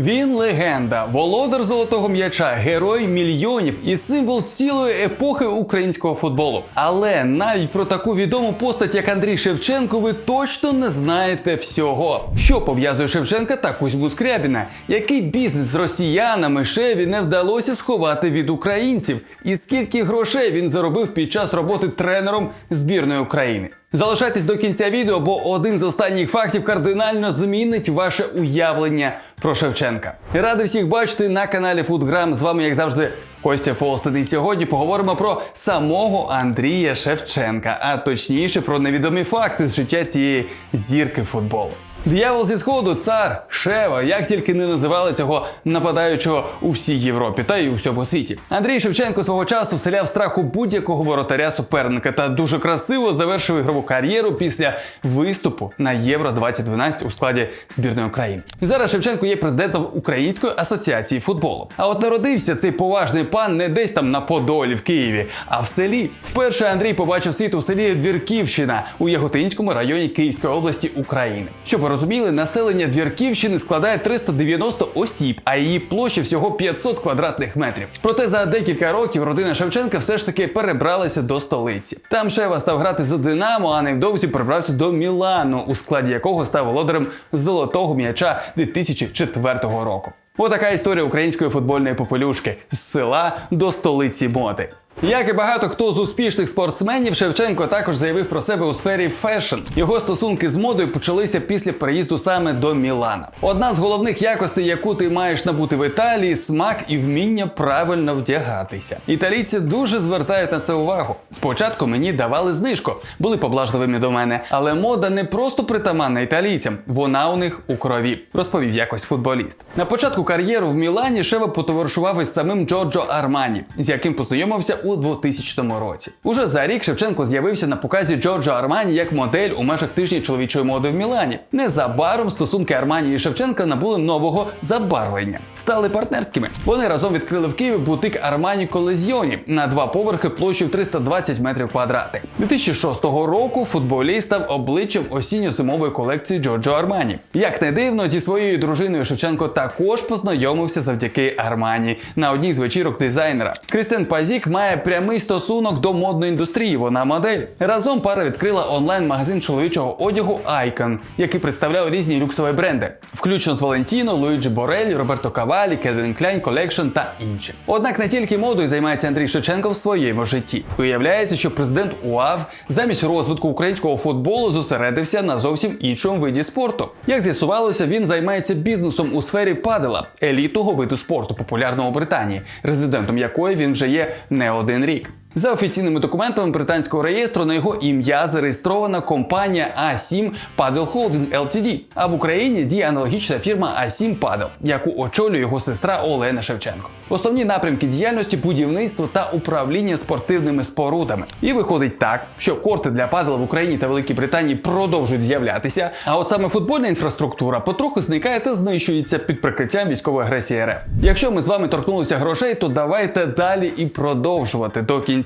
Він легенда, володар золотого м'яча, герой мільйонів і символ цілої епохи українського футболу. Але навіть про таку відому постать, як Андрій Шевченко, ви точно не знаєте всього. Що пов'язує Шевченка та Кузьму Скрябіна? Який бізнес з росіянами шеві не вдалося сховати від українців? І скільки грошей він заробив під час роботи тренером збірної України? Залишайтесь до кінця відео, бо один з останніх фактів кардинально змінить ваше уявлення про Шевченка. Радий всіх бачити на каналі Фудграм. З вами, як завжди, Костя Фолстен. І сьогодні поговоримо про самого Андрія Шевченка, а точніше про невідомі факти з життя цієї зірки футболу. Диявол зі сходу, цар, шева, як тільки не називали цього нападаючого у всій Європі та й у всьому світі. Андрій Шевченко свого часу вселяв страх у будь-якого воротаря суперника та дуже красиво завершив ігрову кар'єру після виступу на Євро 2012 у складі збірної України. Зараз Шевченко є президентом Української асоціації футболу. А от народився цей поважний пан не десь там на Подолі в Києві, а в селі. Вперше Андрій побачив світ у селі Двірківщина у Яготинському районі Київської області України. Ви розуміли, населення Двірківщини складає 390 осіб, а її площа всього 500 квадратних метрів. Проте за декілька років родина Шевченка все ж таки перебралася до столиці. Там Шева став грати за Динамо, а невдовзі перебрався до Мілану, у складі якого став володарем золотого м'яча 2004 року. Отака історія української футбольної попелюшки з села до столиці моди. Як і багато хто з успішних спортсменів, Шевченко також заявив про себе у сфері фешн. Його стосунки з модою почалися після переїзду саме до Мілана. Одна з головних якостей, яку ти маєш набути в Італії, смак і вміння правильно вдягатися. Італійці дуже звертають на це увагу. Спочатку мені давали знижку, були поблажливими до мене, але мода не просто притаманна італійцям, вона у них у крові, розповів якось футболіст. На початку кар'єру в Мілані Шева потоваришував із самим Джорджо Армані, з яким познайомився у 2000 році. Уже за рік Шевченко з'явився на показі Джорджо Армані як модель у межах тижня чоловічої моди в Мілані. Незабаром стосунки Армані і Шевченка набули нового забарвлення, стали партнерськими. Вони разом відкрили в Києві бутик Армані Колезіоні на два поверхи площею 320 метрів квадратних. 2006 року футболіст став обличчям осінньо-зимової колекції Джорджо Армані. Як не дивно, зі своєю дружиною Шевченко також познайомився завдяки Армані на одній з вечірок дизайнера. Крістен Пазік має прямий стосунок до модної індустрії. Вона модель. Разом пара відкрила онлайн-магазин чоловічого одягу Icon, який представляв різні люксові бренди, включно з Валентіно, Луїджі Борелі, Роберто Кавалі, Кевін Кляйн Колекшн та інші. Однак не тільки модою займається Андрій Шевченко в своєму житті. Виявляється, що президент УАВ замість розвитку українського футболу зосередився на зовсім іншому виді спорту. Як з'ясувалося, він займається бізнесом у сфері падела, елітного виду спорту, популярного у Британії, резидентом якої він вже є не один рік. За офіційними документами британського реєстру на його ім'я зареєстрована компанія A7 Paddle Holding Ltd, а в Україні діє аналогічна фірма A7 Paddle, яку очолює його сестра Олена Шевченко. Основні напрямки діяльності будівництво та управління спортивними спорудами. І виходить так, що корти для падела в Україні та Великій Британії продовжують з'являтися. А от саме футбольна інфраструктура потроху зникає та знищується під прикриттям військової агресії РФ. Якщо ми з вами торкнулися грошей, то давайте далі і продовжувати до кінця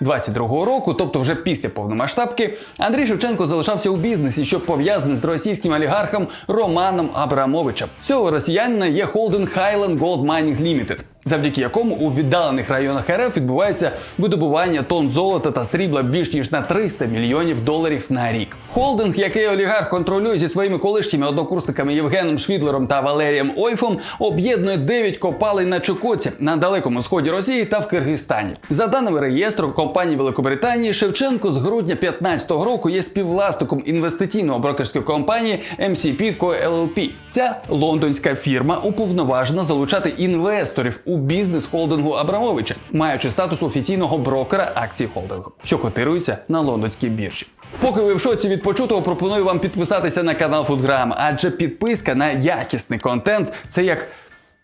22-го року, тобто вже після повномасштабки, Андрій Шевченко залишався у бізнесі, що пов'язаний з російським олігархом Романом Абрамовичем. Цього росіянина є холдинг Highland Gold Mining Limited завдяки якому у віддалених районах РФ відбувається видобування тонн золота та срібла більш ніж на 300 мільйонів доларів на рік. Холдинг, який олігарх контролює зі своїми колишніми однокурсниками Євгеном Швідлером та Валерієм Ойфом, об'єднує 9 копалень на Чукоці на далекому сході Росії та в Киргизстані. За даними реєстру компанії Великобританії, Шевченко з грудня 2015 року є співвласником інвестиційної брокерської компанії MC Pitco LLP. Ця лондонська фірма уповноважена залучати інвесторів у бізнес холдингу Абрамовича, маючи статус офіційного брокера акцій холдингу, що котирується на лондонській біржі. Поки ви в шоці від почутого, пропоную вам підписатися на канал Фудграм, адже підписка на якісний контент це як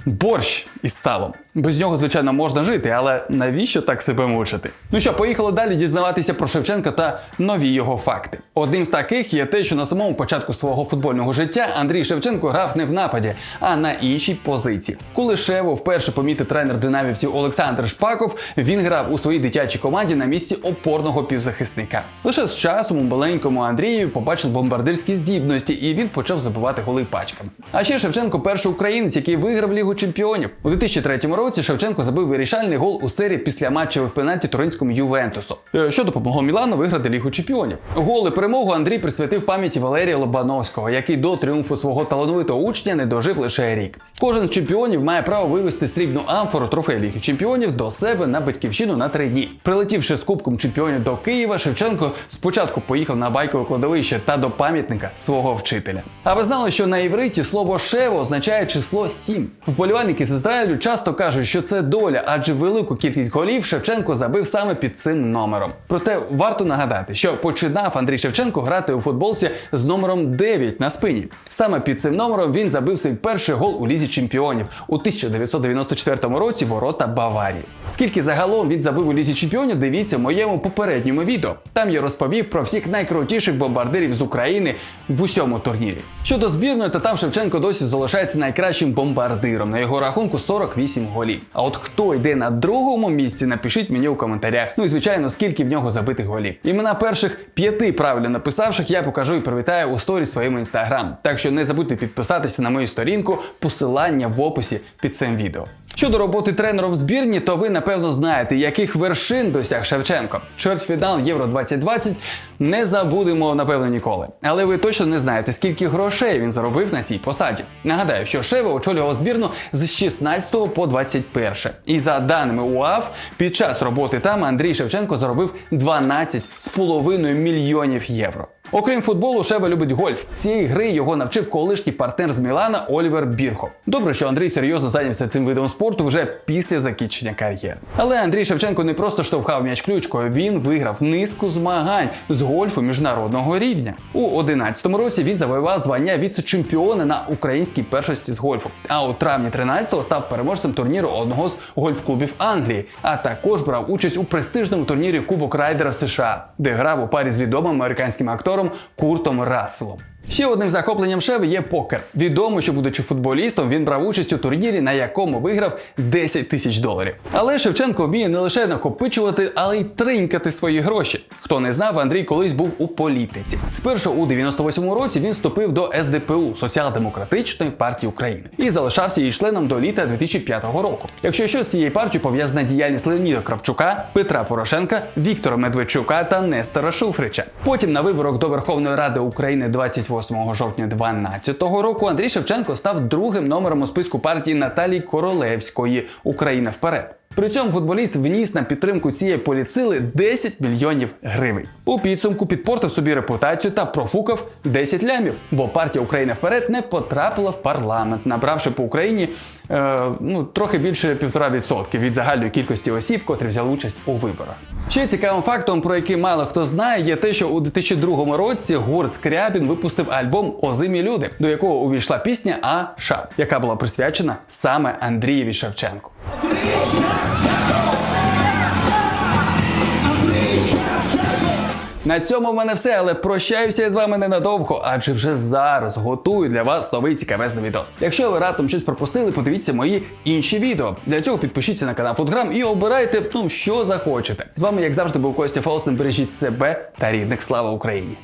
борщ із салом. Без нього, звичайно, можна жити, але навіщо так себе мучити? Ну що, поїхали далі дізнаватися про Шевченка та нові його факти. Одним з таких є те, що на самому початку свого футбольного життя Андрій Шевченко грав не в нападі, а на іншій позиції. Коли Шево вперше помітив тренер динамівців Олександр Шпаков, він грав у своїй дитячій команді на місці опорного півзахисника. Лише з часом у маленькому Андрію побачив бомбардирські здібності, і він почав забивати голи пачками. А ще Шевченко перший українець, який виграв Лігу чемпіонів. У 2003 році Шевченко забив вирішальний гол у серії після матчевих пенальті туринському Ювентусу, е, що допомогло Мілану виграти Лігу чемпіонів. Голи перемогу Андрій присвятив пам'яті Валерія Лобановського, який до тріумфу свого талановитого учня не дожив лише рік. Кожен з чемпіонів має право вивести срібну амфору трофей Ліги чемпіонів до себе на батьківщину на три дні. Прилетівши з Кубком чемпіонів до Києва, Шевченко спочатку поїхав на байкове кладовище та до пам'ятника свого вчителя. А ви знали, що на івриті слово шево означає число 7? Вболівальники з Ізраїлю часто кажуть, що це доля, адже велику кількість голів Шевченко забив саме під цим номером. Проте варто нагадати, що починав Андрій Шевченко грати у футболці з номером 9 на спині. Саме під цим номером він забив свій перший гол у лізі чемпіонів у 1994 році ворота Баварії. Скільки загалом він забив у лізі чемпіонів, дивіться в моєму попередньому відео. Там я розповів про всіх найкрутіших бомбардирів з України в усьому турнірі. Щодо збірної, то там Шевченко досі залишається найкращим бомбардиром. На його рахунку 48 голів. А от хто йде на другому місці, напишіть мені у коментарях. Ну і звичайно, скільки в нього забитих голів. Імена перших п'яти правильно написавших я покажу і привітаю у сторі своєму інстаграм. Так що не забудьте підписатися на мою сторінку, посилання в описі під цим відео. Щодо роботи тренером в збірні, то ви напевно знаєте, яких вершин досяг Шевченко. Чвертьфінал Євро 2020 не забудемо напевно ніколи. Але ви точно не знаєте, скільки грошей він заробив на цій посаді. Нагадаю, що Шева очолював збірну з 16 по 21. І за даними УАФ, під час роботи там Андрій Шевченко заробив 12,5 мільйонів євро. Окрім футболу, Шева любить гольф. Цієї гри його навчив колишній партнер з Мілана Олівер Бірхов. Добре, що Андрій серйозно зайнявся цим видом спорту вже після закінчення кар'єри. Але Андрій Шевченко не просто штовхав м'яч ключкою, він виграв низку змагань з гольфу міжнародного рівня. У 11-му році він завоював звання віце-чемпіона на українській першості з гольфу. А у травні 13-го став переможцем турніру одного з гольф-клубів Англії, а також брав участь у престижному турнірі Кубок Райдера США, де грав у парі з відомим американським актором Куртом Расселом. Ще одним захопленням Шеви є покер. Відомо, що будучи футболістом, він брав участь у турнірі, на якому виграв 10 тисяч доларів. Але Шевченко вміє не лише накопичувати, але й тринькати свої гроші. Хто не знав, Андрій колись був у політиці. Спершу у 98-му році він вступив до СДПУ Соціал-демократичної партії України і залишався її членом до літа 2005 року. Якщо що з цією партією пов'язана діяльність Леоніда Кравчука, Петра Порошенка, Віктора Медведчука та Нестора Шуфрича. Потім на виборах до Верховної Ради України 28 жовтня 2012 року Андрій Шевченко став другим номером у списку партії Наталії Королевської Україна вперед. При цьому футболіст вніс на підтримку цієї поліцили 10 мільйонів гривень. У підсумку підпортив собі репутацію та профукав 10 лямів, бо партія Україна вперед не потрапила в парламент, набравши по Україні е, ну, трохи більше 1,5% від загальної кількості осіб, котрі взяли участь у виборах. Ще цікавим фактом, про який мало хто знає, є те, що у 2002 році гурт Скрябін випустив альбом Озимі люди, до якого увійшла пісня А Ша, яка була присвячена саме Андрієві Шевченку. На цьому в мене все, але прощаюся з вами ненадовго, адже вже зараз готую для вас новий цікавезний відос. Якщо ви раптом щось пропустили, подивіться мої інші відео. Для цього підпишіться на канал Фудграм і обирайте, ну що захочете. З вами, як завжди, був Костя Фолснем. Бережіть себе та рідних. Слава Україні!